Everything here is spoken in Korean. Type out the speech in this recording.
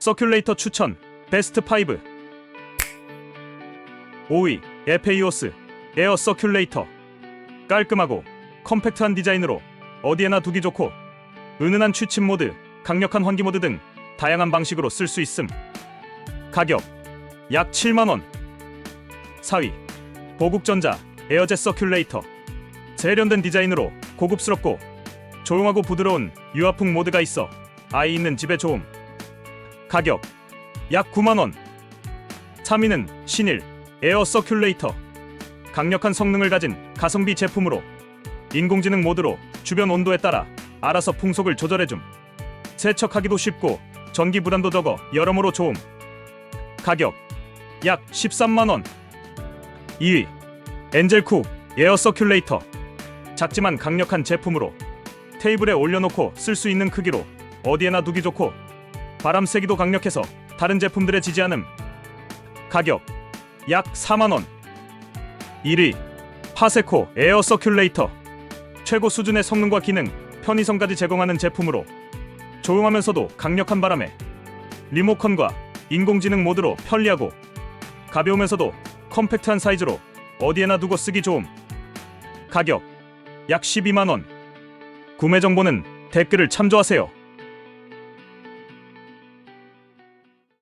서큘레이터 추천 베스트 5 5위 에페이오스 에어 서큘레이터 깔끔하고 컴팩트한 디자인으로 어디에나 두기 좋고 은은한 취침 모드, 강력한 환기 모드 등 다양한 방식으로 쓸 수 있음. 가격 약 7만 원. 4위 보국전자 에어젯 서큘레이터 세련된 디자인으로 고급스럽고 조용하고 부드러운 유아풍 모드가 있어 아이 있는 집에 좋음. 가격 약 9만 원. 3위는 신일 에어 서큘레이터 강력한 성능을 가진 가성비 제품으로 인공지능 모드로 주변 온도에 따라 알아서 풍속을 조절해줌. 세척하기도 쉽고 전기 부담도 적어 여러모로 좋음. 가격 약 13만 원. 2위 엔젤쿡 에어 서큘레이터 작지만 강력한 제품으로 테이블에 올려놓고 쓸 수 있는 크기로 어디에나 두기 좋고 바람 세기도 강력해서 다른 제품들에 지지 않음. 가격 약 4만 원. 1위 파세코 에어 서큘레이터 최고 수준의 성능과 기능, 편의성까지 제공하는 제품으로 조용하면서도 강력한 바람에 리모컨과 인공지능 모드로 편리하고 가벼우면서도 컴팩트한 사이즈로 어디에나 두고 쓰기 좋음. 가격 약 12만 원. 구매 정보는 댓글을 참조하세요.